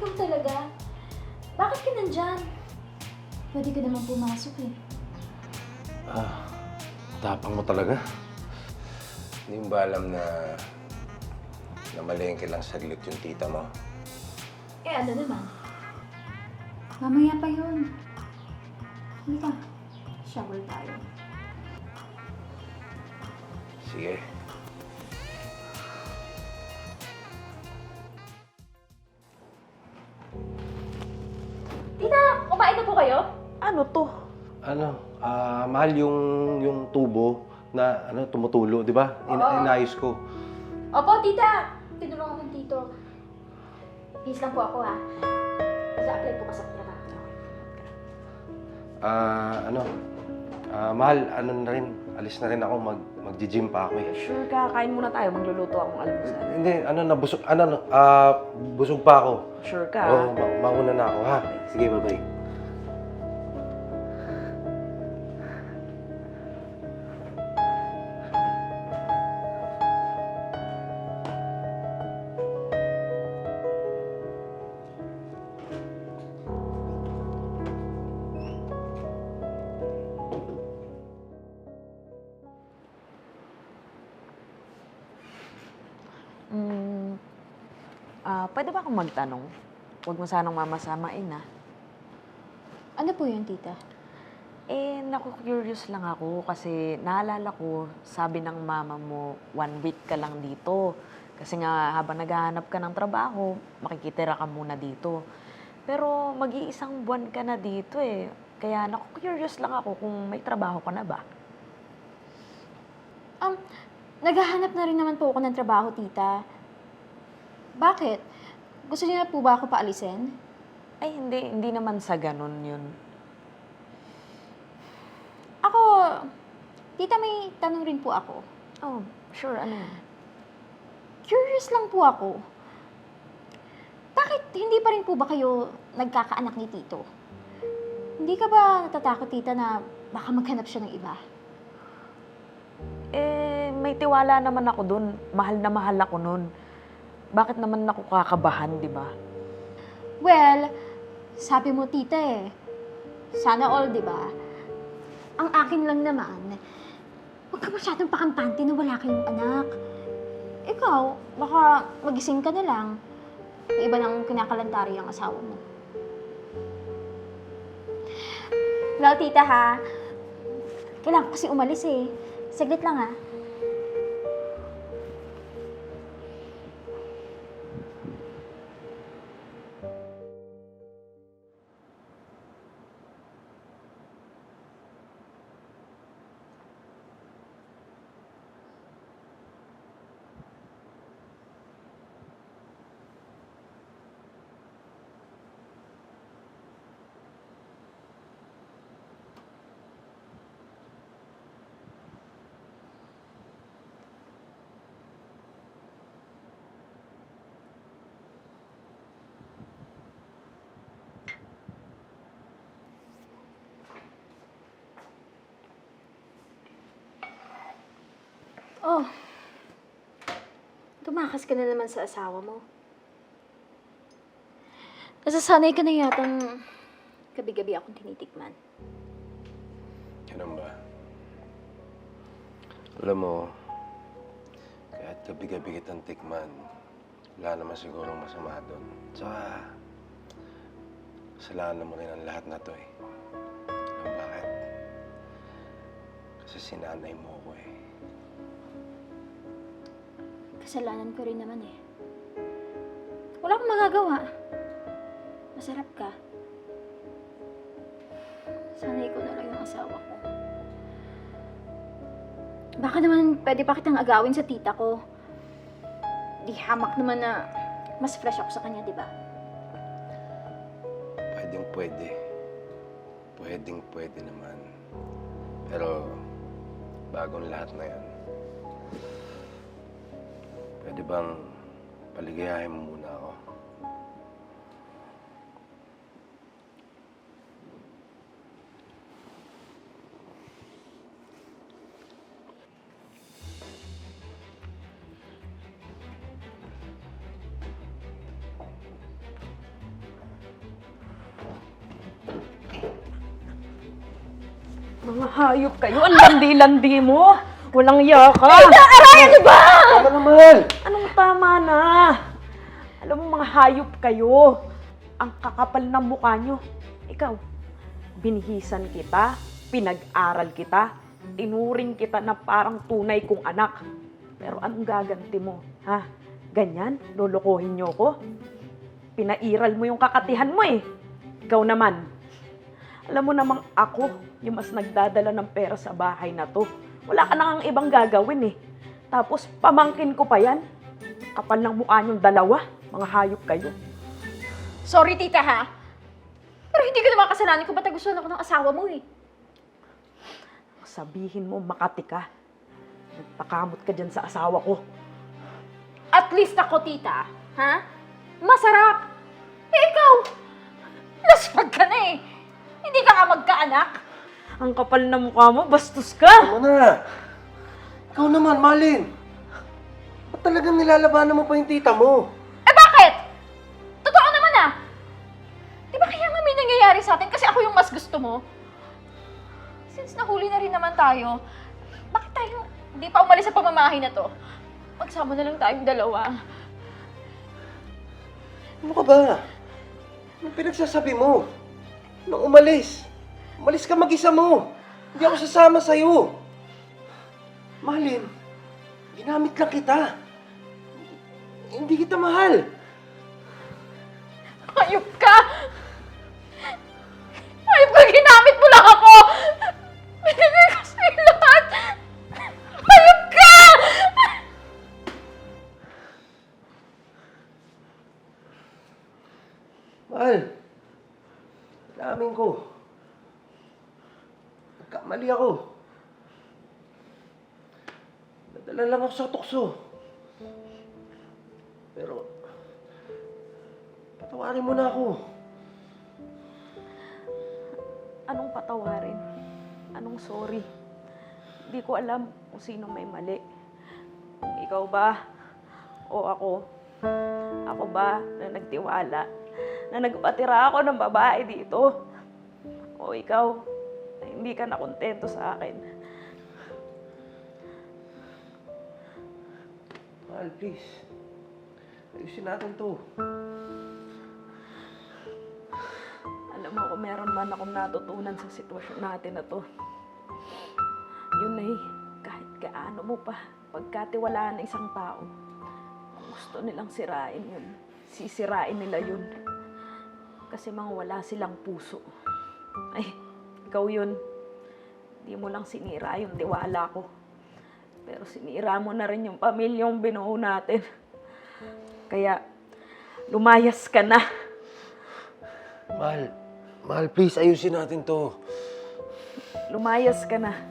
Ikaw talaga? Bakit ka nandyan? Pwede ka naman pumasok eh. Ah, tapang mo talaga. Hindi mo ba alam na namalengke lang saglit yung tita mo? Eh, ano naman? Mamaya pa yun. Hindi ka. Shower tayo. Sige. Na po kayo? Ano to? Ano, ah, mahal yung yung tubo na ano tumutulo, 'di ba? In- Oo. inayos ko. Opo, tita. Tinulungan ko ng tito. Please lang po ako ha. Sa-apply po ka sa trabaho. Ah, ano? Ah, mahal, ano na rin, alis na rin ako mag magji-gym pa ako eh. Sure ka, kain muna tayo. Magluluto akong almusal. Hindi, ano na busog, ano, ah, busog pa ako. Sure ka? Oo, ma- mauna na ako ha. Sige, bye-bye. Pwede ba akong magtanong? Huwag mo sanang mamasamain, ah. Ano po yun, tita? Eh, naku-curious lang ako kasi naalala ko, sabi ng mama mo, one week ka lang dito. Kasi nga, habang naghahanap ka ng trabaho, makikitira ka muna dito. Pero mag-iisang buwan ka na dito eh. Kaya naku-curious lang ako kung may trabaho ka na ba. Um, naghahanap na rin naman po ako ng trabaho, tita. Bakit? Gusto niyo na po ba ako paalisin? Ay, hindi, hindi naman sa ganun yun. Ako, tita, may tanong rin po ako. Oh, sure, ano? Curious lang po ako. Bakit hindi pa rin po ba kayo nagkakaanak ni Tito? Hindi ka ba natatakot, tita, na baka maghanap siya ng iba? Eh, may tiwala naman ako dun. Mahal na mahal ako nun. Bakit naman ako kakabahan, di ba? Well, sabi mo, tita eh. Sana all, di ba? Ang akin lang naman, huwag ka masyadong pakampante na wala kayong anak. Ikaw, baka magising ka na lang. May iba nang kinakalantari ang asawa mo. Well, tita ha, kailangan ko kasi umalis eh. Saglit lang ha. Oh, tumakas ka na naman sa asawa mo. Nasasanay ka na yatang gabi-gabi akong tinitikman. Ganun ba? Alam mo, kahit gabi-gabi kitang tikman, wala naman sigurong masama doon. Tsaka, kasalanan mo rin ang lahat na to eh. Alam bakit? Kasi sinanay mo ko eh. Kasalanan ko rin naman eh. Wala akong magagawa. Masarap ka. Sanay ko na lang yung asawa ko. Baka naman pwede pa kitang agawin sa tita ko. Di hamak naman na mas fresh ako sa kanya, di ba? Pwedeng pwede. Pwedeng pwede naman. Pero, bagong lahat na yan. Pwede bang paligayahin mo muna ako? Mga hayop kayo. Ang landi-landi mo. Walang yaka. Aray, ano ba? Tama na, mahal! Anong tama na? Alam mo, mga hayop kayo. Ang kakapal ng mukha nyo. Ikaw, binihisan kita, pinag-aral kita, tinuring kita na parang tunay kong anak. Pero anong gaganti mo? Ha? Ganyan? Lolokohin nyo ko? Pinairal mo yung kakatihan mo eh. Ikaw naman. Alam mo namang ako yung mas nagdadala ng pera sa bahay na to. Wala ka nang ibang gagawin eh. Tapos pamangkin ko pa yan. Kapal ng mukha niyong dalawa. Mga hayop kayo. Sorry, tita, ha? Pero hindi ko naman kasalanan kung ba't nagustuhan ako ng asawa mo, eh. Sabihin mo, Makati ka. Nagpakamot ka dyan sa asawa ko. At least ako, tita. Ha? Masarap. Eh, ikaw, laswag ka na eh. Hindi ka nga magkaanak. Ang kapal na mukha mo, bastos ka! Tama na! Ikaw naman, Malin! Ba't talagang nilalabanan mo pa yung tita mo? Eh, bakit? Totoo naman ah. Di ba kaya nga may nangyayari sa atin kasi ako yung mas gusto mo? Since nahuli na rin naman tayo, bakit tayo hindi pa umalis sa pamamahay na to? Magsama na lang tayong dalawa. Ano ka ba? Anong pinagsasabi mo? Nung umalis, umalis ka mag-isa mo. Hindi ako sasama sa'yo. Malin, ginamit lang kita. Hindi kita mahal. Hayop ka! Hayop ka, ginamit mo lang ako! Nadala lang ako sa tukso. Pero, patawarin mo na ako. Anong patawarin? Anong sorry? Hindi ko alam kung sino may mali. Ikaw ba o ako. Ako ba na nagtiwala na nagpatira ako ng babae dito? O ikaw na hindi ka nakontento sa akin? Mahal, please. Ayusin natin to. Alam mo kung meron man akong natutunan sa sitwasyon natin na to. Yun ay kahit gaano mo pa pagkatiwalaan ng isang tao. Gusto nilang sirain yun, sisirain nila yun. Kasi mga wala silang puso. Ay, ikaw yun. Hindi mo lang sinira yung tiwala ko. Pero sinira mo na rin yung pamilyang binuo natin. Kaya, lumayas ka na. Mahal, mahal, please, ayusin natin to. Lumayas ka na.